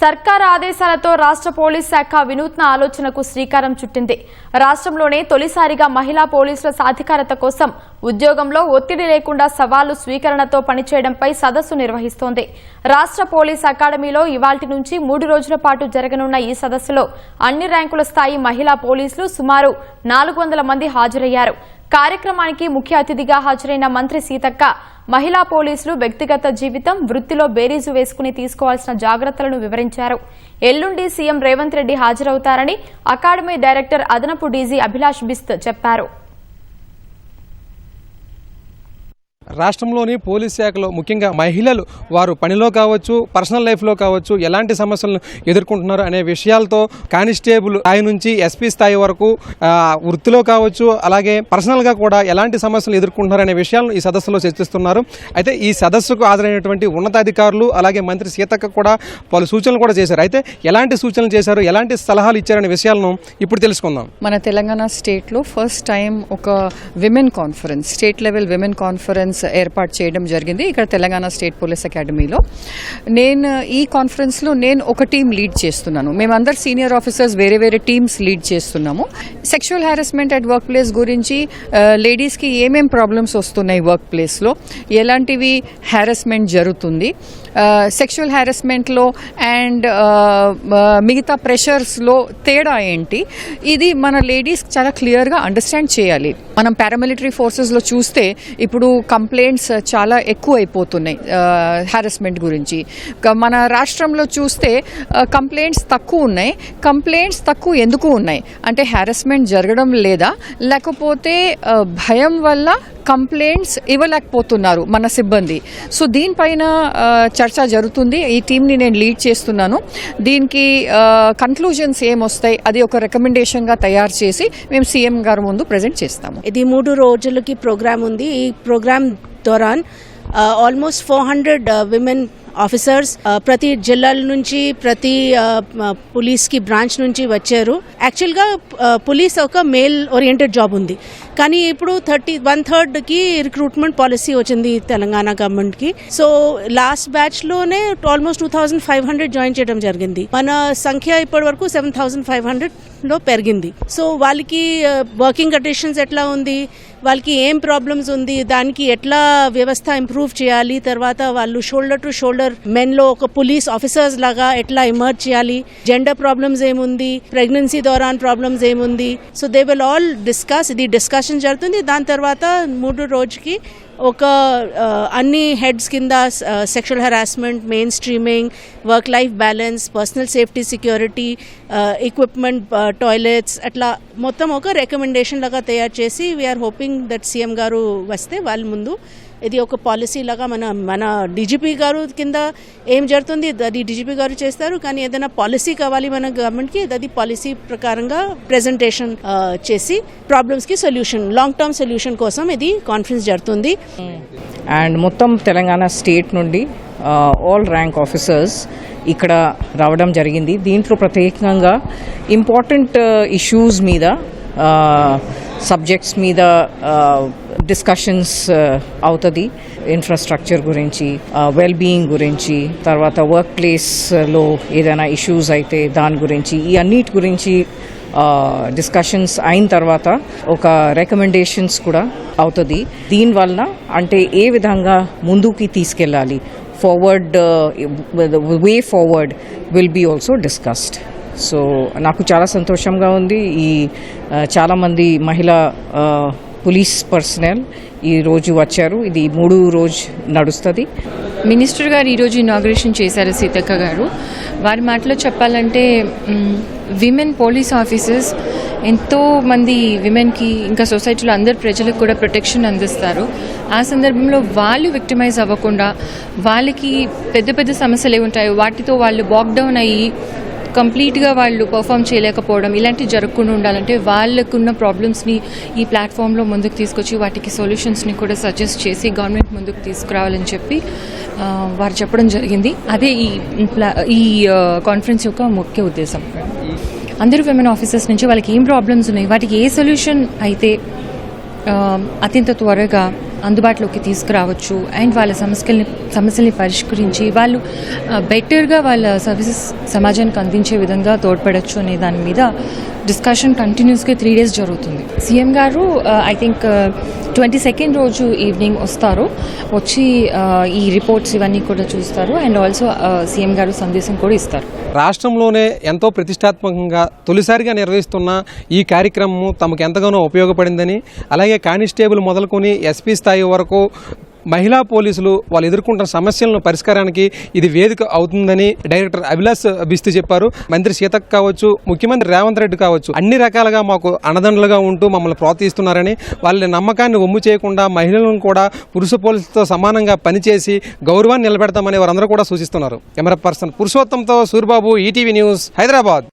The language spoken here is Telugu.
సర్కార్ ఆదేశాలతో రాష్ట్ర పోలీస్ శాఖ వినూత్న ఆలోచనకు శ్రీకారం చుట్టింది. రాష్ట్రంలోనే తొలిసారిగా మహిళా పోలీసుల సాధికారత కోసం ఉద్యోగంలో ఒత్తిడి లేకుండా సవాళ్ళు స్వీకరణతో పనిచేయడంపై సదస్సు నిర్వహిస్తోంది. రాష్ట్ర పోలీస్ అకాడమీలో ఇవాల్టి నుంచి మూడు రోజుల పాటు జరగనున్న ఈ సదస్సులో అన్ని ర్యాంకుల స్థాయి మహిళా పోలీసులు సుమారు నాలుగు వందల మంది హాజరయ్యారు. కార్యక్రమానికి ముఖ్య అతిథిగా హాజరైన మంత్రి సీతక్క మహిళా పోలీసులు వ్యక్తిగత జీవితం వృత్తిలో బేరీజు వేసుకుని తీసుకోవాల్సిన జాగ్రత్తలను వివరించారు. ఎల్లుండి సీఎం రేవంత్ రెడ్డి హాజరవుతారని అకాడమీ డైరెక్టర్ అదనపు డీజీ అభిలాష్ బిస్త్ చెప్పారు. రాష్ట్రంలోని పోలీస్ శాఖలో ముఖ్యంగా మహిళలు వారు పనిలో కావచ్చు పర్సనల్ లైఫ్లో కావచ్చు ఎలాంటి సమస్యలను ఎదుర్కొంటున్నారు అనే విషయాలతో కానిస్టేబుల్ స్థాయి నుంచి ఎస్పీ స్థాయి వరకు వృత్తిలో కావచ్చు అలాగే పర్సనల్గా కూడా ఎలాంటి సమస్యలు ఎదుర్కొంటున్నారు అనే విషయాలను ఈ సదస్సులో చర్చిస్తున్నారు. అయితే ఈ సదస్సుకు హాజరైనటువంటి ఉన్నతాధికారులు అలాగే మంత్రి సీతక్క కూడా పలు సూచనలు కూడా చేశారు. అయితే ఎలాంటి సూచనలు చేశారు ఎలాంటి సలహాలు ఇచ్చారనే విషయాలను ఇప్పుడు తెలుసుకుందాం. మన తెలంగాణ స్టేట్లో ఫస్ట్ టైం ఒక women conference state level women conference ఏర్పాటు చేయడం జరిగింది ఇక్కడ తెలంగాణ స్టేట్ పోలీస్ అకాడమీలో. నేను ఈ కాన్ఫరెన్స్లో నేను ఒక టీం లీడ్ చేస్తున్నాను. మేమందరు సీనియర్ ఆఫీసర్స్ వేరే వేరే టీమ్స్ లీడ్ చేస్తున్నాము. Sexual harassment at work place గురించి లేడీస్కి ఏమేం ప్రాబ్లమ్స్ వస్తున్నాయి వర్క్ ప్లేస్లో ఎలాంటివి హ్యారస్మెంట్ జరుగుతుంది? సెక్షువల్ హ్యారస్మెంట్లో అండ్ మిగతా ప్రెషర్స్లో తేడా ఏంటి? ఇది మన లేడీస్ చాలా క్లియర్గా అండర్స్టాండ్ చేయాలి. మనం పారామిలిటరీ ఫోర్సెస్లో చూస్తే ఇప్పుడు కంప్లైంట్స్ uh, చాలా ఎక్కువ అయిపోతున్నాయి హ్యారస్మెంట్ uh, గురించి. మన రాష్ట్రంలో చూస్తే uh, కంప్లైంట్స్ తక్కువ ఉన్నాయి. కంప్లైంట్స్ తక్కువ ఎందుకు ఉన్నాయి? అంటే హ్యారస్మెంట్ జరగడం లేదా? లేకపోతే భయం వల్ల కంప్లైంట్స్ ఇవ్వలేకపోతున్నారు మన సిబ్బంది. సో దీనిపైన చర్చ జరుగుతుంది. ఈ టీంని నేను లీడ్ చేస్తున్నాను. దీనికి కన్క్లూజన్స్ ఏమొస్తాయి? అది ఒక రికమెండేషన్గా తయారు చేసి మేము సీఎం గారు ముందు ప్రజెంట్ చేస్తాము. ఇది మూడు రోజులకి ప్రోగ్రామ్ ఉంది. ఈ programme దౌరాన్ almost four hundred women officers ప్రతి జిల్లాల నుంచి ప్రతి పోలీస్కి బ్రాంచ్ నుంచి వచ్చారు. యాక్చువల్గా పోలీస్ ఒక మేల్ ఓరియంటెడ్ జాబ్ ఉంది. కానీ ఇప్పుడు థర్టీ వన్ థర్డ్కి రిక్రూట్మెంట్ పాలసీ వచ్చింది తెలంగాణ గవర్నమెంట్కి so last బ్యాచ్లోనే almost two thousand five hundred join చేయడం జరిగింది. మన సంఖ్య ఇప్పటి వరకు సెవెన్ థౌసండ్ ఫైవ్ హండ్రెడ్లో పెరిగింది. సో వాళ్ళకి uh, వర్కింగ్ కండిషన్స్ ఎట్లా ఉంది? వాళ్ళకి ఏం ప్రాబ్లమ్స్ ఉంది? దానికి ఎట్లా వ్యవస్థ ఇంప్రూవ్ చేయాలి? తర్వాత వాళ్ళు షోల్డర్ టు షోల్డర్ మెన్లో ఒక పోలీస్ ఆఫీసర్స్ లాగా ఎట్లా ఎమర్జ్ చేయాలి? జెండర్ ప్రాబ్లమ్స్ ఏముంది? ప్రెగ్నెన్సీ దౌరాన్ ప్రాబ్లమ్స్ ఏముంది? So they will all discuss ఇది డిస్కషన్ జరుగుతుంది. దాని తర్వాత మూడు రోజుకి ఒక అన్ని హెడ్స్ కింద sexual harassment mainstreaming work life balance personal safety security equipment toilets అట్లా మొత్తం ఒక రికమెండేషన్ లాగా తయారు చేసి వీఆర్ హోపింగ్ దట్ సీఎం గారు వస్తే వాళ్ళ ముందు ఇది ఒక పాలసీ లాగా మన మన డీజీపీ గారు కింద ఏం జరుగుతుంది? అది డీజీపీ గారు చేస్తారు కానీ ఏదైనా పాలసీ కావాలి మన గవర్నమెంట్కి అది పాలసీ ప్రకారంగా ప్రెజెంటేషన్ చేసి ప్రాబ్లమ్స్కి సొల్యూషన్ లాంగ్ టర్మ్ సొల్యూషన్ కోసం ఇది కాన్ఫరెన్స్ జరుగుతుంది. అండ్ మొత్తం తెలంగాణ స్టేట్ నుండి ఆల్ ర్యాంక్ ఆఫీసర్స్ ఇక్కడ రావడం జరిగింది. దీంట్లో ప్రత్యేకంగా ఇంపార్టెంట్ ఇష్యూస్ మీద సబ్జెక్ట్స్ మీద డిస్కషన్స్ అవుతుంది. ఇన్ఫ్రాస్ట్రక్చర్ గురించి uh, వెల్ బీయింగ్ గురించి తర్వాత వర్క్ ప్లేస్లో uh, ఏదైనా ఇష్యూస్ అయితే దాని గురించి ఈ అన్నిటి గురించి uh, డిస్కషన్స్ అయిన తర్వాత ఒక రికమెండేషన్స్ కూడా అవుతుంది. దీనివలన అంటే ఏ విధంగా ముందుకి తీసుకెళ్ళాలి? Forward way forward will be also discussed so నాకు చాలా సంతోషంగా ఉంది. ఈ చాలామంది మహిళా పోలీస్ పర్సనల్ ఈ రోజు వచ్చారు. ఇది మూడు రోజు నడుస్తుంది. మినిస్టర్ గారు ఈరోజు ఇనాగ్రేషన్ చేశారు సీతక్క గారు. వారి మాటలో చెప్పాలంటే విమెన్ పోలీస్ ఆఫీసర్స్ ఎంతో మంది విమెన్కి ఇంకా సొసైటీలో అందరు ప్రజలకు కూడా ప్రొటెక్షన్ అందిస్తారు. ఆ సందర్భంలో వాళ్ళు విక్టిమైజ్ అవ్వకుండా వాళ్ళకి పెద్ద పెద్ద సమస్యలు ఏమి ఉంటాయో వాటితో వాళ్ళు బాక్డౌన్ అయ్యి కంప్లీట్గా వాళ్ళు పర్ఫామ్ చేయలేకపోవడం ఇలాంటివి జరగకుండా ఉండాలంటే వాళ్ళకున్న ప్రాబ్లమ్స్ని ఈ ప్లాట్ఫామ్లో ముందుకు తీసుకొచ్చి వాటికి సొల్యూషన్స్ని కూడా సజెస్ట్ చేసి గవర్నమెంట్ ముందుకు తీసుకురావాలని చెప్పి వారు చెప్పడం జరిగింది. అదే ఈ ప్లా- ఈ కాన్ఫరెన్స్ యొక్క ముఖ్య ఉద్దేశం. అందరూ విమెన్ ఆఫీసర్స్ నుంచి వాళ్ళకి ఏం ప్రాబ్లమ్స్ ఉన్నాయి? వాటికి ఏ సొల్యూషన్ అయితే అత్యంత త్వరగా అందుబాటులోకి తీసుకురావచ్చు. అండ్ వాళ్ళ సమస్యల్ని సమస్యల్ని పరిష్కరించి వాళ్ళు బెటర్గా వాళ్ళ సర్వీసెస్ సమాజానికి అందించే విధంగా తోడ్పడచ్చు అనే దాని మీద డిస్కషన్ కంటిన్యూస్గా త్రీ డేస్ జరుగుతుంది సీఎం గారు ఐ థింక్ ట్వంటీ సెకండ్ రోజు ఈవినింగ్ వస్తారు వచ్చి ఈ రిపోర్ట్స్ ఇవన్నీ కూడా చూస్తారు అండ్ ఆల్సో సీఎం గారు సందేశం కూడా ఇస్తారు రాష్ట్రంలోనే ఎంతో ప్రతిష్టాత్మకంగా తొలిసారిగా నిర్వహిస్తున్న ఈ కార్యక్రమం తమకు ఎంతగానో ఉపయోగపడిందని అలాగే కానిస్టేబుల్ మొదలుకొని ఎస్పీ స్థాయి వరకు మహిళా పోలీసులు వాళ్ళు ఎదుర్కొంటున్న సమస్యలను పరిష్కారానికి ఇది వేదిక అవుతుందని డైరెక్టర్ అభిలాష్ బిస్తు చెప్పారు. మంత్రి సీతక్ కావచ్చు ముఖ్యమంత్రి రేవంత్ రెడ్డి కావచ్చు అన్ని రకాలుగా మాకు అన్నదండలుగా ఉంటూ మమ్మల్ని ప్రోత్సహిస్తున్నారని వాళ్ళ నమ్మకాన్ని ఒమ్ము చేయకుండా మహిళలను కూడా పురుష పోలీసులతో సమానంగా పనిచేసి గౌరవాన్ని నిలబెడతామని వారందరూ కూడా సూచిస్తున్నారు. కెమెరా పర్సన్ పురుషోత్తంతో సూర్బాబు ఈటీవీ న్యూస్ హైదరాబాద్.